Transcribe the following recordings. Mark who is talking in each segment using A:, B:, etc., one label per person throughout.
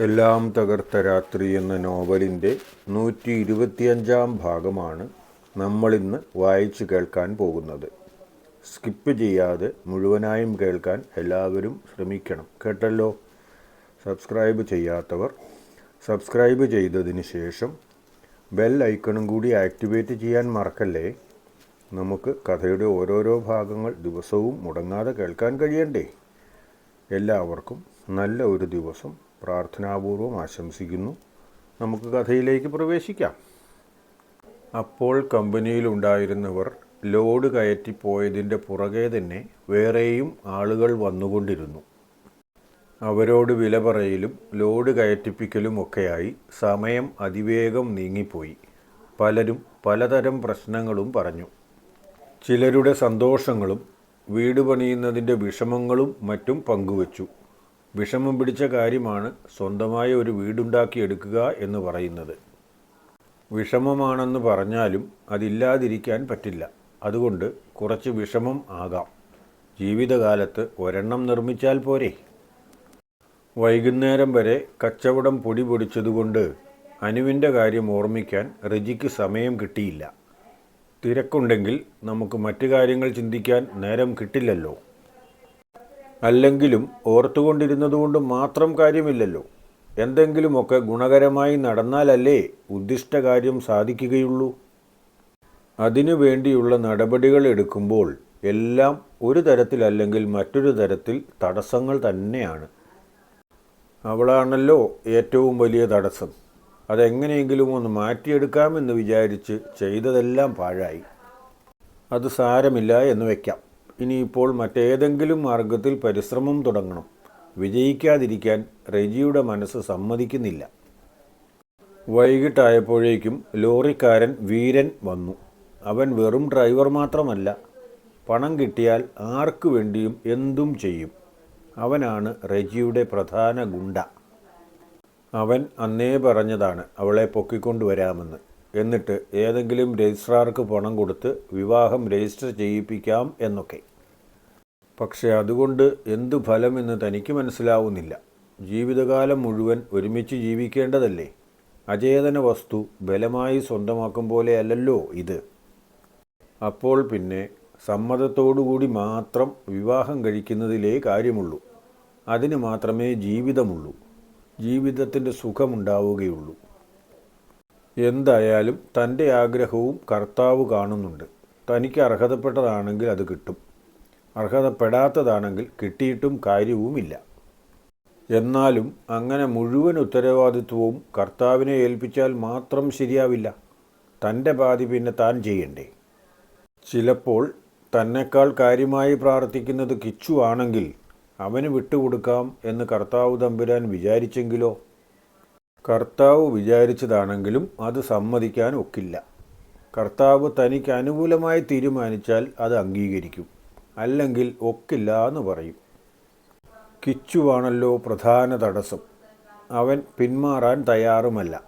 A: എല്ലാം തകർത്ത രാത്രി എന്ന നോവലിന്റെ നൂറ്റി ഇരുപത്തിയഞ്ചാം ഭാഗമാണ് നമ്മളിന്ന് വായിച്ചു കേൾക്കാൻ പോകുന്നത്. സ്കിപ്പ് ചെയ്യാതെ മുഴുവനായും കേൾക്കാൻ എല്ലാവരും ശ്രമിക്കണം. കേട്ടല്ലോ? സബ്സ്ക്രൈബ് ചെയ്യാത്തവർ സബ്സ്ക്രൈബ് ചെയ്തതിന് ശേഷം ബെൽ ഐക്കണും കൂടി ആക്ടിവേറ്റ് ചെയ്യാൻ മറക്കല്ലേ? നമുക്ക് കഥയുടെ ഓരോരോ ഭാഗങ്ങൾ ദിവസവും മുടങ്ങാതെ കേൾക്കാൻ കഴിയണ്ടേ? എല്ലാവർക്കും നല്ല ഒരു ദിവസം പ്രാർത്ഥനാപൂർവം ആശംസിക്കുന്നു. നമുക്ക് കഥയിലേക്ക് പ്രവേശിക്കാം. അപ്പോൾ കമ്പനിയിലുണ്ടായിരുന്നവർ ലോഡ് കയറ്റിപ്പോയതിന്റെ പുറകെ തന്നെ വേറെയും ആളുകൾ വന്നുകൊണ്ടിരുന്നു. അവരോട് വില പറയലും ലോഡ് കയറ്റിപ്പിക്കലും ഒക്കെയായി സമയം അതിവേഗം നീങ്ങിപ്പോയി. പലരും പലതരം പ്രശ്നങ്ങളും പറഞ്ഞു. ചിലരുടെ സന്തോഷങ്ങളും വീട് പണിയുന്നതിന്റെ വിഷമങ്ങളും മറ്റും പങ്കുവച്ചു. വിഷമം പിടിച്ച കാര്യമാണ് സ്വന്തമായ ഒരു വീടുണ്ടാക്കിയെടുക്കുക എന്ന് പറയുന്നത്. വിഷമമാണെന്ന് പറഞ്ഞാലും അതില്ലാതിരിക്കാൻ പറ്റില്ല. അതുകൊണ്ട് കുറച്ച് വിഷമം ആകാം. ജീവിതകാലത്ത് ഒരെണ്ണം നിർമ്മിച്ചാൽ പോരെ? വൈകുന്നേരം വരെ കച്ചവടം പൊടി പൊടിച്ചതുകൊണ്ട് അനുവിന്റെ കാര്യം ഓർമ്മിക്കാൻ റജിക്ക് സമയം കിട്ടിയില്ല. തിരക്കുണ്ടെങ്കിൽ നമുക്ക് മറ്റു കാര്യങ്ങൾ ചിന്തിക്കാൻ നേരം കിട്ടില്ലല്ലോ. അല്ലെങ്കിലും ഓർത്തുകൊണ്ടിരുന്നതുകൊണ്ട് മാത്രം കാര്യമില്ലല്ലോ. എന്തെങ്കിലുമൊക്കെ ഗുണകരമായി നടന്നാലല്ലേ ഉദ്ദിഷ്ട കാര്യം സാധിക്കുകയുള്ളൂ. അതിനു വേണ്ടിയുള്ള നടപടികൾ എടുക്കുമ്പോൾ എല്ലാം ഒരു തരത്തിലല്ലെങ്കിൽ മറ്റൊരു തരത്തിൽ തടസ്സങ്ങൾ തന്നെയാണ്. അവളാണല്ലോ ഏറ്റവും വലിയ തടസ്സം. അതെങ്ങനെയെങ്കിലും ഒന്ന് മാറ്റിയെടുക്കാമെന്ന് വിചാരിച്ച് ചെയ്തതെല്ലാം പാഴായി. അത് സാരമില്ല എന്ന് വയ്ക്കാം ഇനിയിപ്പോൾ മറ്റേതെങ്കിലും മാർഗത്തിൽ പരിശ്രമം തുടങ്ങണം. വിജയിക്കാതിരിക്കാൻ റെജിയുടെ മനസ്സ് സമ്മതിക്കുന്നില്ല. വൈകിട്ടായപ്പോഴേക്കും ലോറിക്കാരൻ വീരൻ വന്നു. അവൻ വെറും ഡ്രൈവർ മാത്രമല്ല പണം കിട്ടിയാൽ ആർക്കു വേണ്ടിയും എന്തും ചെയ്യും. അവനാണ് റെജിയുടെ പ്രധാന ഗുണ്ട. അവൻ അന്നേ പറഞ്ഞതാണ് അവളെ പൊക്കിക്കൊണ്ടുവരാമെന്ന്. എന്നിട്ട് ഏതെങ്കിലും രജിസ്ട്രാർക്ക് പണം കൊടുത്ത് വിവാഹം രജിസ്റ്റർ ചെയ്യിപ്പിക്കാം എന്നൊക്കെ. പക്ഷേ അതുകൊണ്ട് എന്തു ഫലമെന്ന് തനിക്ക് മനസ്സിലാവുന്നില്ല. ജീവിതകാലം മുഴുവൻ ഒരുമിച്ച് ജീവിക്കേണ്ടതല്ലേ? അചേതന വസ്തു ബലമായി സ്വന്തമാക്കും പോലെയല്ലല്ലോ ഇത്. അപ്പോൾ പിന്നെ സമ്മതത്തോടുകൂടി മാത്രം വിവാഹം കഴിക്കുന്നതിലേ കാര്യമുള്ളൂ. അതിന് മാത്രമേ ജീവിതമുള്ളൂ. ജീവിതത്തിന്റെ സുഖമുണ്ടാവുകയുള്ളൂ. എന്തായാലും തന്റെ ആഗ്രഹവും കർത്താവ് കാണുന്നുണ്ട്. തനിക്ക് അർഹതപ്പെട്ടതാണെങ്കിൽ അത് കിട്ടും. അർഹതപ്പെടാത്തതാണെങ്കിൽ കിട്ടിയിട്ടും കാര്യവുമില്ല. എന്നാലും അങ്ങനെ മുഴുവൻ ഉത്തരവാദിത്വവും കർത്താവിനെ ഏൽപ്പിച്ചാൽ മാത്രം ശരിയാവില്ല. തന്റെ പാതി പിന്നെ താൻ ചെയ്യണ്ടേ? ചിലപ്പോൾ തന്നെക്കാൾ കാര്യമായി പ്രാർത്ഥിക്കുന്നത് കിച്ചു ആണെങ്കിൽ അവന് വിട്ടുകൊടുക്കാം എന്ന് കർത്താവ് തമ്പുരാൻ വിചാരിച്ചെങ്കിലോ? കർത്താവ് വിചാരിച്ചതാണെങ്കിലും അത് സമ്മതിക്കാൻ ഒക്കില്ല. കർത്താവ് തനിക്ക് അനുകൂലമായി തീരുമാനിച്ചാൽ അത് അംഗീകരിക്കും. അല്ലെങ്കിൽ ഒക്കില്ല എന്ന് പറയും. കിച്ചുവാണല്ലോ പ്രധാന തടസ്സം. അവൻ പിന്മാറാൻ തയ്യാറുമല്ല.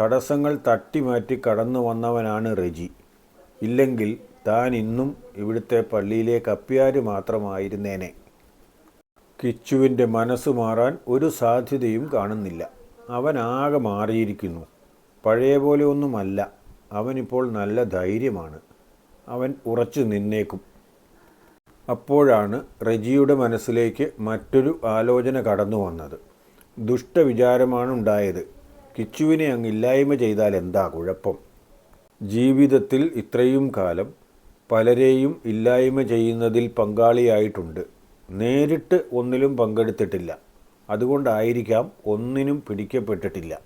A: തടസ്സങ്ങൾ തട്ടിമാറ്റി കടന്നു വന്നവനാണ് റെജി. ഇല്ലെങ്കിൽ താൻ ഇന്നും ഇവിടുത്തെ പള്ളിയിലെ കപ്പ്യാര് മാത്രമായിരുന്നേനെ. കിച്ചുവിന്റെ മനസ്സ് മാറാൻ ഒരു സാധ്യതയും കാണുന്നില്ല. അവൻ ആകെ മാറിയിരിക്കുന്നു. പഴയ പോലെ ഒന്നുമല്ല. അവനിപ്പോൾ നല്ല ധൈര്യമാണ്. അവൻ ഉറച്ചു നിന്നേക്കും. അപ്പോഴാണ് റെജിയുടെ മനസ്സിലേക്ക് മറ്റൊരു ആലോചന കടന്നു വന്നത്. ദുഷ്ടവിചാരമാണ് ഉണ്ടായത് കിച്ചുവിനെ അങ്ങ് ഇല്ലായ്മ ചെയ്താൽ എന്താ കുഴപ്പം? ജീവിതത്തിൽ ഇത്രയും കാലം പലരെയും ഇല്ലായ്മ ചെയ്യുന്നതിൽ പങ്കാളിയായിട്ടുണ്ട്. നേരിട്ട് ഒന്നിലും പങ്കെടുത്തിട്ടില്ല. അതുകൊണ്ടായിരിക്കാം ഒന്നിനും പിടിക്കപ്പെട്ടിട്ടില്ല.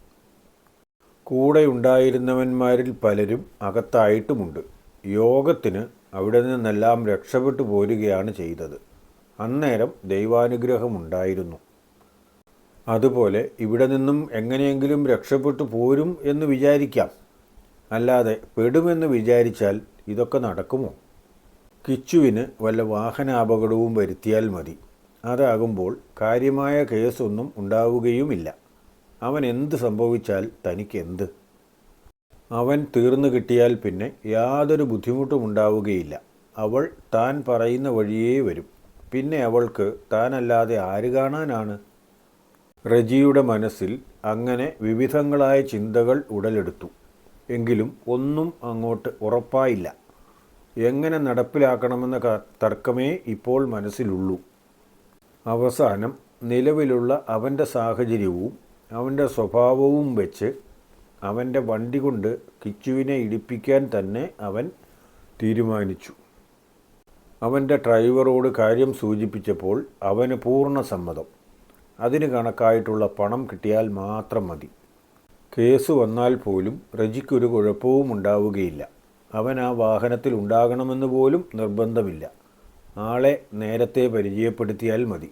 A: കൂടെ ഉണ്ടായിരുന്നവന്മാരിൽ പലരും അകത്തായിട്ടുമുണ്ട്. യോഗത്തിന് അവിടെ നിന്നെല്ലാം രക്ഷപ്പെട്ടു പോരുകയാണ് ചെയ്തത്. അന്നേരം ദൈവാനുഗ്രഹമുണ്ടായിരുന്നു. അതുപോലെ ഇവിടെ നിന്നും എങ്ങനെയെങ്കിലും രക്ഷപ്പെട്ടു പോരും എന്ന് വിചാരിക്കാം. അല്ലാതെ പെടുമെന്ന് വിചാരിച്ചാൽ ഇതൊക്കെ നടക്കുമോ? കിച്ചുവിന് വല്ല വാഹനാപകടവും വരുത്തിയാൽ മതി. അതാകുമ്പോൾ കാര്യമായ കേസൊന്നും ഉണ്ടാവുകയുമില്ല. അവൻ എന്ത് സംഭവിച്ചാൽ തനിക്കെന്ത്? അവൻ തീർന്നു കിട്ടിയാൽ പിന്നെ യാതൊരു ബുദ്ധിമുട്ടും ഉണ്ടാവുകയില്ല. അവൾ താൻ പറയുന്ന വഴിയേ വരും. പിന്നെ അവൾക്ക് താനല്ലാതെ ആര് കാണാനാണ്? റജിയുടെ മനസ്സിൽ അങ്ങനെ വിവിധങ്ങളായ ചിന്തകൾ ഉടലെടുത്തു. എങ്കിലും ഒന്നും അങ്ങോട്ട് ഉറപ്പായില്ല. എങ്ങനെ നടപ്പിലാക്കണമെന്ന തർക്കമേ ഇപ്പോൾ മനസ്സിലുള്ളൂ. അവസാനം നിലവിലുള്ള അവന്റെ സാഹചര്യവും അവന്റെ സ്വഭാവവും വെച്ച് അവന്റെ വണ്ടി കൊണ്ട് കിച്ചുവിനെ ഇടിപ്പിക്കാൻ തന്നെ അവൻ തീരുമാനിച്ചു. അവന്റെ ഡ്രൈവറോട് കാര്യം സൂചിപ്പിച്ചപ്പോൾ അവന് പൂർണ സമ്മതം. അതിന് കണക്കായിട്ടുള്ള പണം കിട്ടിയാൽ മാത്രം മതി. കേസ് വന്നാൽ പോലും റജിക്കൊരു കുഴപ്പവും ഉണ്ടാവുകയില്ല. അവൻ ആ വാഹനത്തിൽ ഉണ്ടാകണമെന്ന് പോലും നിർബന്ധമില്ല. ആളെ നേരത്തെ പരിചയപ്പെടുത്തിയാൽ മതി.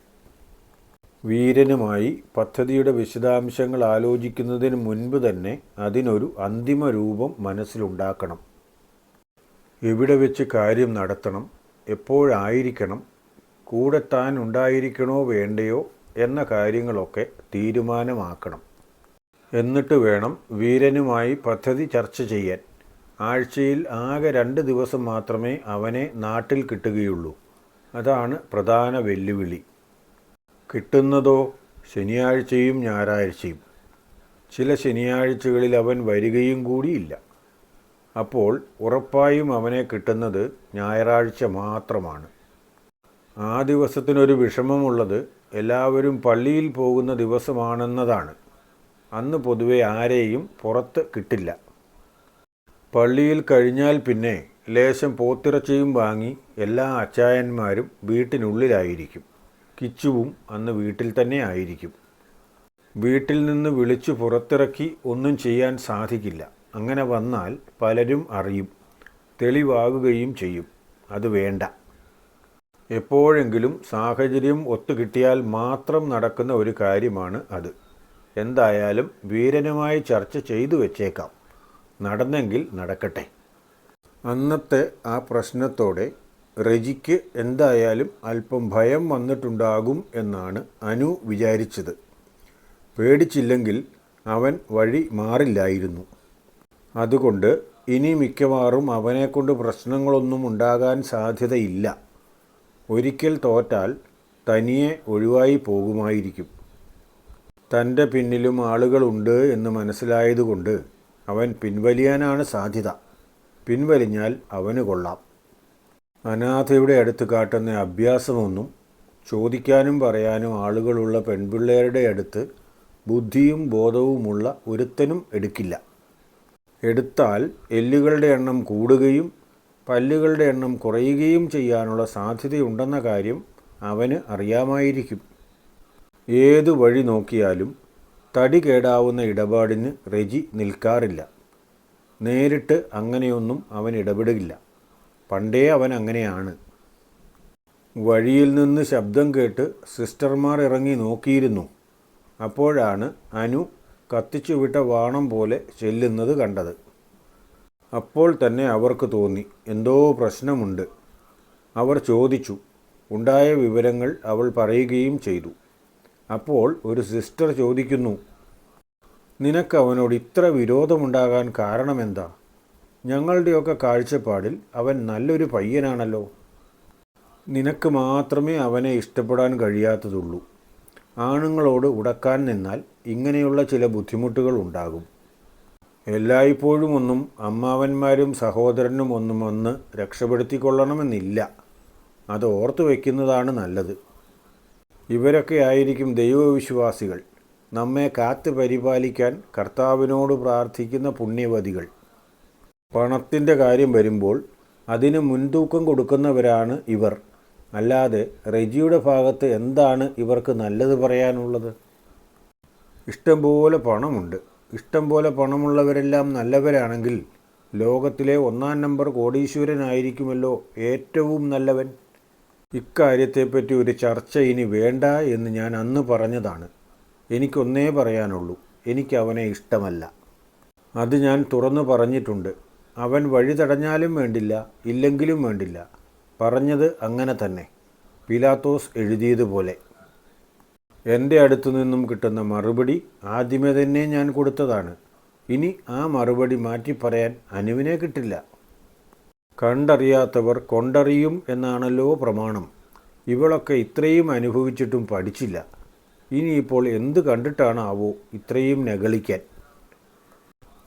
A: വീരനുമായി പദ്ധതിയുടെ വിശദാംശങ്ങൾ ആലോചിക്കുന്നതിന് മുൻപ് തന്നെ അതിനൊരു അന്തിമ രൂപം മനസ്സിലുണ്ടാക്കണം. എവിടെ വെച്ച് കാര്യം നടത്തണം എപ്പോഴായിരിക്കണം കൂടെ താൻ ഉണ്ടായിരിക്കണോ വേണ്ടയോ എന്ന കാര്യങ്ങളൊക്കെ തീരുമാനമാക്കണം. എന്നിട്ട് വേണം വീരനുമായി പദ്ധതി ചർച്ച ചെയ്യാൻ. ആഴ്ചയിൽ ആകെ രണ്ട് ദിവസം മാത്രമേ അവനെ നാട്ടിൽ കിട്ടുകയുള്ളൂ. അതാണ് പ്രധാന വെല്ലുവിളി. കിട്ടുന്നതോ ശനിയാഴ്ചയും ഞായറാഴ്ചയും. ചില ശനിയാഴ്ചകളിൽ അവൻ വരികയും കൂടിയില്ല. അപ്പോൾ ഉറപ്പായും അവനെ കിട്ടുന്നത് ഞായറാഴ്ച മാത്രമാണ്. ആ ദിവസത്തിനൊരു വിഷമമുള്ളത് എല്ലാവരും പള്ളിയിൽ പോകുന്ന ദിവസമാണെന്നതാണ്. അന്ന് പൊതുവെ ആരെയും പുറത്ത് കിട്ടില്ല. പള്ളിയിൽ കഴിഞ്ഞാൽ പിന്നെ ലേശം പോത്തിറച്ചിയും വാങ്ങി എല്ലാ അച്ചായന്മാരും വീട്ടിനുള്ളിലായിരിക്കും. കിച്ചുവും അന്ന് വീട്ടിൽ തന്നെ ആയിരിക്കും. വീട്ടിൽ നിന്ന് വിളിച്ചു പുറത്തിറക്കി ഒന്നും ചെയ്യാൻ സാധിക്കില്ല. അങ്ങനെ വന്നാൽ പലരും അറിയും. തെളിവാകുകയും ചെയ്യും. അത് വേണ്ട. എപ്പോഴെങ്കിലും സാഹചര്യം ഒത്തുകിട്ടിയാൽ മാത്രം നടക്കുന്ന ഒരു കാര്യമാണ് അത്. എന്തായാലും വീരനുമായി ചർച്ച ചെയ്തു വെച്ചേക്കാം. നടന്നെങ്കിൽ നടക്കട്ടെ. അന്നത്തെ ആ പ്രശ്നത്തോടെ റെജിക്ക് എന്തായാലും അല്പം ഭയം വന്നിട്ടുണ്ടാകും എന്നാണ് അനു വിചാരിച്ചത്. പേടിച്ചില്ലെങ്കിൽ അവൻ വഴി മാറില്ലായിരുന്നു. അതുകൊണ്ട് ഇനി മിക്കവാറും അവനെക്കൊണ്ട് പ്രശ്നങ്ങളൊന്നും ഉണ്ടാകാൻ സാധ്യതയില്ല. ഒരിക്കൽ തോറ്റാൽ തനിയെ ഒഴിവായി പോകുമായിരിക്കും. തന്റെ പിന്നിലും ആളുകളുണ്ട് എന്ന് മനസ്സിലായതുകൊണ്ട് അവൻ പിൻവലിയാനാണ് സാധ്യത. പിൻവലിഞ്ഞാൽ അവന് കൊള്ളാം. അനാഥയുടെ അടുത്ത് കാട്ടുന്ന അഭ്യാസമൊന്നും ചോദിക്കാനും പറയാനും ആളുകളുള്ള പെൺപിള്ളേരുടെ അടുത്ത് ബുദ്ധിയും ബോധവുമുള്ള ഒരുത്തനും എടുക്കില്ല. എടുത്താൽ എല്ലുകളുടെ എണ്ണം കൂടുകയും പല്ലുകളുടെ എണ്ണം കുറയുകയും ചെയ്യാനുള്ള സാധ്യതയുണ്ടെന്ന കാര്യം അവന് അറിയാമായിരിക്കും. ഏതു വഴി നോക്കിയാലും തടി കേടാവുന്ന ഇടപാടിന് റെജി നിൽക്കാറില്ല. നേരിട്ട് അങ്ങനെയൊന്നും അവൻ ഇടപെടുകില്ല. പണ്ടേ അവൻ അങ്ങനെയാണ്. വഴിയിൽ നിന്ന് ശബ്ദം കേട്ട് സിസ്റ്റർമാർ ഇറങ്ങി നോക്കിയിരുന്നു. അപ്പോഴാണ് അനു കത്തിച്ചുവിട്ട വാണം പോലെ ചെല്ലുന്നത് കണ്ടത്. അപ്പോൾ തന്നെ അവർക്ക് തോന്നി എന്തോ പ്രശ്നമുണ്ട്. അവർ ചോദിച്ചു ഉണ്ടായ വിവരങ്ങൾ അവൾ പറയുകയും ചെയ്തു. അപ്പോൾ ഒരു സിസ്റ്റർ ചോദിക്കുന്നു നിനക്ക് അവനോട് ഇത്ര വിരോധമുണ്ടാകാൻ കാരണമെന്താ? ഞങ്ങളുടെയൊക്കെ കാഴ്ചപ്പാടിൽ അവൻ നല്ലൊരു പയ്യനാണല്ലോ. നിനക്ക് മാത്രമേ അവനെ ഇഷ്ടപ്പെടാൻ കഴിയാത്തതുള്ളൂ. ആണുങ്ങളോട് ഉടക്കാൻ നിന്നാൽ ഇങ്ങനെയുള്ള ചില ബുദ്ധിമുട്ടുകൾ ഉണ്ടാകും. എല്ലായ്പ്പോഴും ഒന്നും അമ്മാവന്മാരും സഹോദരനും ഒന്നും ഒന്ന് രക്ഷപ്പെടുത്തിക്കൊള്ളണമെന്നില്ല. അത് ഓർത്തു വയ്ക്കുന്നതാണ് നല്ലത്. ഇവരൊക്കെ ആയിരിക്കും ദൈവവിശ്വാസികൾ. നമ്മെ കാത്ത് പരിപാലിക്കാൻ കർത്താവിനോട് പ്രാർത്ഥിക്കുന്ന പുണ്യവതികൾ. പണത്തിന്റെ കാര്യം വരുമ്പോൾ അതിന് മുൻതൂക്കം കൊടുക്കുന്നവരാണ് ഇവർ. അല്ലാതെ റെജിയുടെ ഭാഗത്ത് എന്താണ് ഇവർക്ക് നല്ലത് പറയാനുള്ളത്? ഇഷ്ടംപോലെ പണമുണ്ട്. ഇഷ്ടംപോലെ പണമുള്ളവരെല്ലാം നല്ലവരാണെങ്കിൽ ലോകത്തിലെ ഒന്നാം നമ്പർ കോടീശ്വരനായിരിക്കുമല്ലോ ഏറ്റവും നല്ലവൻ. ഇക്കാര്യത്തെപ്പറ്റി ഒരു ചർച്ച ഇനി വേണ്ട എന്ന് ഞാൻ അന്ന് പറഞ്ഞതാണ്. എനിക്കൊന്നേ പറയാനുള്ളൂ. എനിക്ക് അവനെ ഇഷ്ടമല്ല. അത് ഞാൻ തുറന്നു പറഞ്ഞിട്ടുണ്ട്. അവൻ വഴി തടഞ്ഞാലും വേണ്ടില്ല ഇല്ലെങ്കിലും വേണ്ടില്ല. പറഞ്ഞത് അങ്ങനെ തന്നെ. പിലാത്തോസ് എഴുതിയതുപോലെ. എന്റെ അടുത്തു നിന്നും കിട്ടുന്ന മറുപടി ആദ്യമേ തന്നെ ഞാൻ കൊടുത്തതാണ്. ഇനി ആ മറുപടി മാറ്റി പറയാൻ അനുവിനെ കിട്ടില്ല. കണ്ടറിയാത്തവർ കൊണ്ടറിയും എന്നാണല്ലോ പ്രമാണം. ഇവളൊക്കെ ഇത്രയും അനുഭവിച്ചിട്ടും പഠിച്ചില്ല. ഇനിയിപ്പോൾ എന്ത് കണ്ടിട്ടാണാവോ ഇത്രയും നകളിക്കാൻ.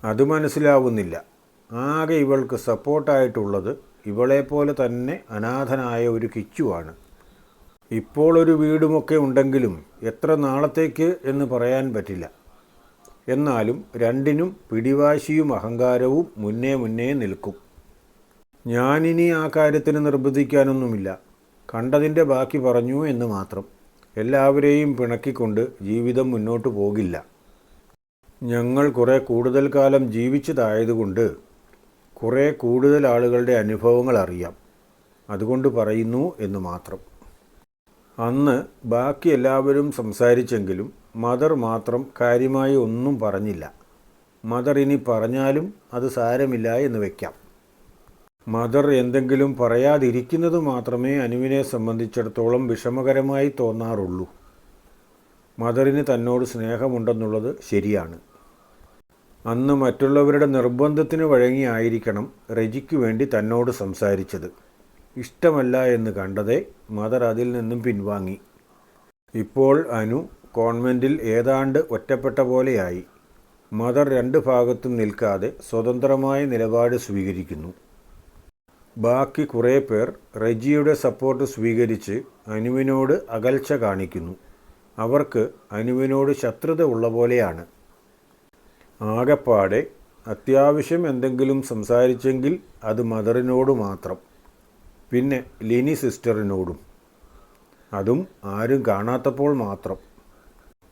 A: അത് മനസ്സിലാവുന്നില്ല. ആകെ ഇവൾക്ക് സപ്പോർട്ടായിട്ടുള്ളത് ഇവളെപ്പോലെ തന്നെ അനാഥനായ ഒരു കിച്ചുവാണ്. ഇപ്പോൾ ഒരു വീടുമൊക്കെ ഉണ്ടെങ്കിലും എത്ര നാളത്തേക്ക് എന്ന് പറയാൻ പറ്റില്ല. എന്നാലും രണ്ടിനും പിടിവാശിയും അഹങ്കാരവും മുന്നേ മുന്നേ നിൽക്കും. ഞാനിനി ആ കാര്യത്തിന് നിർബന്ധിക്കാനൊന്നുമില്ല. കണ്ടതിന്റെ ബാക്കി പറഞ്ഞു എന്ന് മാത്രം. എല്ലാവരെയും പിണക്കിക്കൊണ്ട് ജീവിതം മുന്നോട്ട് പോകില്ല. ഞങ്ങൾ കുറേ കൂടുതൽ കാലം ജീവിച്ചതായതുകൊണ്ട് കുറേ കൂടുതൽ ആളുകളുടെ അനുഭവങ്ങൾ അറിയാം. അതുകൊണ്ട് പറയുന്നു എന്ന് മാത്രം. അന്ന് ബാക്കി എല്ലാവരും സംസാരിച്ചെങ്കിലും മദർ മാത്രം കാര്യമായി ഒന്നും പറഞ്ഞില്ല. മദർ ഇനി പറഞ്ഞാലും അത് സാരമില്ല എന്ന് വയ്ക്കാം മദർ എന്തെങ്കിലും പറയാതിരിക്കുന്നത് മാത്രമേ അനുവിനെ സംബന്ധിച്ചിടത്തോളം വിഷമകരമായി തോന്നാറുള്ളൂ. മദറിന് തന്നോട് സ്നേഹമുണ്ടെന്നുള്ളത് ശരിയാണ്. അന്ന് മറ്റുള്ളവരുടെ നിർബന്ധത്തിന് വഴങ്ങിയായിരിക്കണം റെജിക്ക് വേണ്ടി തന്നോട് സംസാരിച്ചത്. ഇഷ്ടമല്ല എന്ന് കണ്ടതേ മദർ അതിൽ നിന്നും പിൻവാങ്ങി. ഇപ്പോൾ അനു കോൺവെന്റിൽ ഏതാണ്ട് ഒറ്റപ്പെട്ട പോലെയായി. മദർ രണ്ട് ഭാഗത്തും നിൽക്കാതെ സ്വതന്ത്രമായ നിലപാട് സ്വീകരിക്കുന്നു. ബാക്കി കുറേ പേർ റെജിയുടെ സപ്പോർട്ട് സ്വീകരിച്ച് അനുവിനോട് അകൽച്ച കാണിക്കുന്നു. അവർക്ക് അനുവിനോട് ശത്രുത ഉള്ള പോലെയാണ്. ആകപ്പാടെ അത്യാവശ്യം എന്തെങ്കിലും സംസാരിച്ചെങ്കിൽ അത് മദറിനോട് മാത്രം. പിന്നെ ലിനി സിസ്റ്ററിനോടും. അതും ആരും കാണാത്തപ്പോൾ മാത്രം.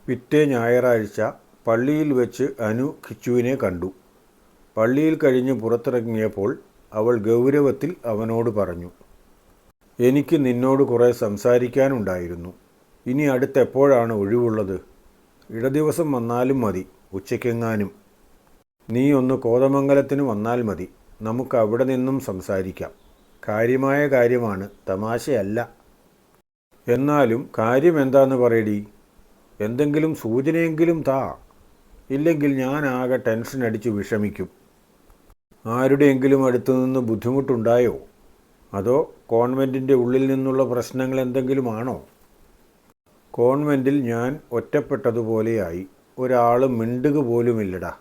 A: പിറ്റേ ഞായറാഴ്ച പള്ളിയിൽ വെച്ച് അനു ഖിച്ചുവിനെ കണ്ടു. പള്ളിയിൽ കഴിഞ്ഞ് പുറത്തിറങ്ങിയപ്പോൾ അവൾ ഗൗരവത്തിൽ അവനോട് പറഞ്ഞു എനിക്ക് നിന്നോട് കുറേ സംസാരിക്കാനുണ്ടായിരുന്നു. ഇനി അടുത്തെപ്പോഴാണ് ഒഴിവുള്ളത്? ഇടദിവസം വന്നാലും മതി ഉച്ചയ്ക്കെങ്ങാനും. നീ ഒന്ന് കോതമംഗലത്തിന് വന്നാൽ മതി. നമുക്ക് അവിടെ നിന്നും സംസാരിക്കാം. കാര്യമായ കാര്യമാണ് തമാശയല്ല. എന്നാലും കാര്യം എന്താന്ന് പറയടി? എന്തെങ്കിലും സൂചനയെങ്കിലും താ. ഇല്ലെങ്കിൽ ഞാനാകെ ടെൻഷൻ അടിച്ച് വിഷമിക്കും. ആരുടെയെങ്കിലും അടുത്തു നിന്ന് ബുദ്ധിമുട്ടുണ്ടായോ? അതോ കോൺവെന്റിന്റെ ഉള്ളിൽ നിന്നുള്ള പ്രശ്നങ്ങൾ എന്തെങ്കിലുമാണോ? കോൺവെന്റിൽ ഞാൻ ഒറ്റപ്പെട്ടതുപോലെയായി ഒരാൾ മിണ്ടുക പോലുമില്ലടാ.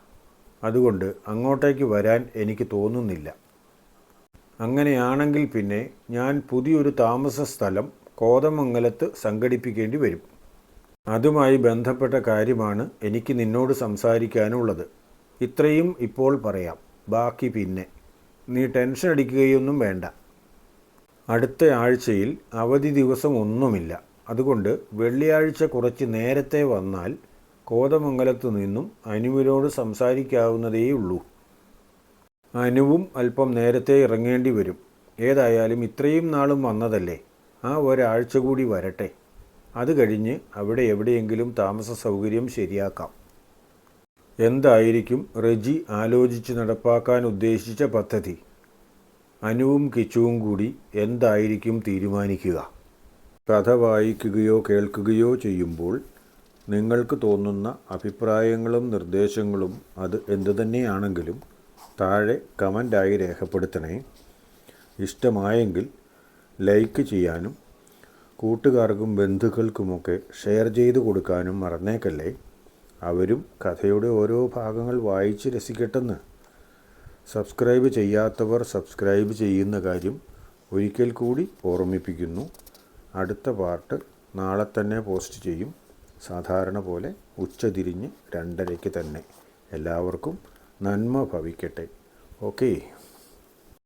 A: അതുകൊണ്ട് അങ്ങോട്ടേക്ക് വരാൻ എനിക്ക് തോന്നുന്നില്ല. അങ്ങനെയാണെങ്കിൽ പിന്നെ ഞാൻ പുതിയൊരു താമസ സ്ഥലം കോതമംഗലത്ത് സംഘടിപ്പിക്കേണ്ടി വരും. അതുമായി ബന്ധപ്പെട്ട കാര്യമാണ് എനിക്ക് നിന്നോട് സംസാരിക്കാനുള്ളത്. ഇത്രയും ഇപ്പോൾ പറയാം. ബാക്കി പിന്നെ. നീ ടെൻഷൻ അടിക്കുകയൊന്നും വേണ്ട. അടുത്ത ആഴ്ചയിൽ അവധി ദിവസം ഒന്നുമില്ല. അതുകൊണ്ട് വെള്ളിയാഴ്ച കുറച്ച് നേരത്തെ വന്നാൽ കോതമംഗലത്തു നിന്നും അനുവിനോട് സംസാരിക്കാവുന്നതേയുള്ളൂ. അനുവും അല്പം നേരത്തെ ഇറങ്ങേണ്ടി വരും. ഏതായാലും ഇത്രയും നാളും വന്നതല്ലേ? ആ ഒരാഴ്ച കൂടി വരട്ടെ. അത് കഴിഞ്ഞ് അവിടെ എവിടെയെങ്കിലും താമസ സൗകര്യം ശരിയാക്കാം. എന്തായിരിക്കും റെജി ആലോചിച്ച് നടപ്പാക്കാൻ ഉദ്ദേശിച്ച പദ്ധതി? അനുവും കിച്ചുവും കൂടി എന്തായിരിക്കും തീരുമാനിക്കുക? കഥ വായിക്കുകയോ കേൾക്കുകയോ ചെയ്യുമ്പോൾ നിങ്ങൾക്ക് തോന്നുന്ന അഭിപ്രായങ്ങളും നിർദ്ദേശങ്ങളും അത് എന്തു തന്നെയാണെങ്കിലും താഴെ കമന്റായി രേഖപ്പെടുത്തണേ. ഇഷ്ടമായെങ്കിൽ ലൈക്ക് ചെയ്യാനും കൂട്ടുകാർക്കും ബന്ധുക്കൾക്കുമൊക്കെ ഷെയർ ചെയ്തു കൊടുക്കാനും മറന്നേക്കല്ലേ. അവരും കഥയുടെ ഓരോ ഭാഗങ്ങൾ വായിച്ച് രസിക്കട്ടെന്ന്. സബ്സ്ക്രൈബ് ചെയ്യാത്തവർ സബ്സ്ക്രൈബ് ചെയ്യുന്ന കാര്യം ഒരിക്കൽ കൂടി ഓർമ്മിപ്പിക്കുന്നു. അടുത്ത പാർട്ട് നാളെ തന്നെ പോസ്റ്റ് ചെയ്യും. സാധാരണ പോലെ ഉച്ചതിരിഞ്ഞ് രണ്ടരയ്ക്ക് തന്നെ. എല്ലാവർക്കും നന്മ ഭവിക്കട്ടെ. ഓക്കേ.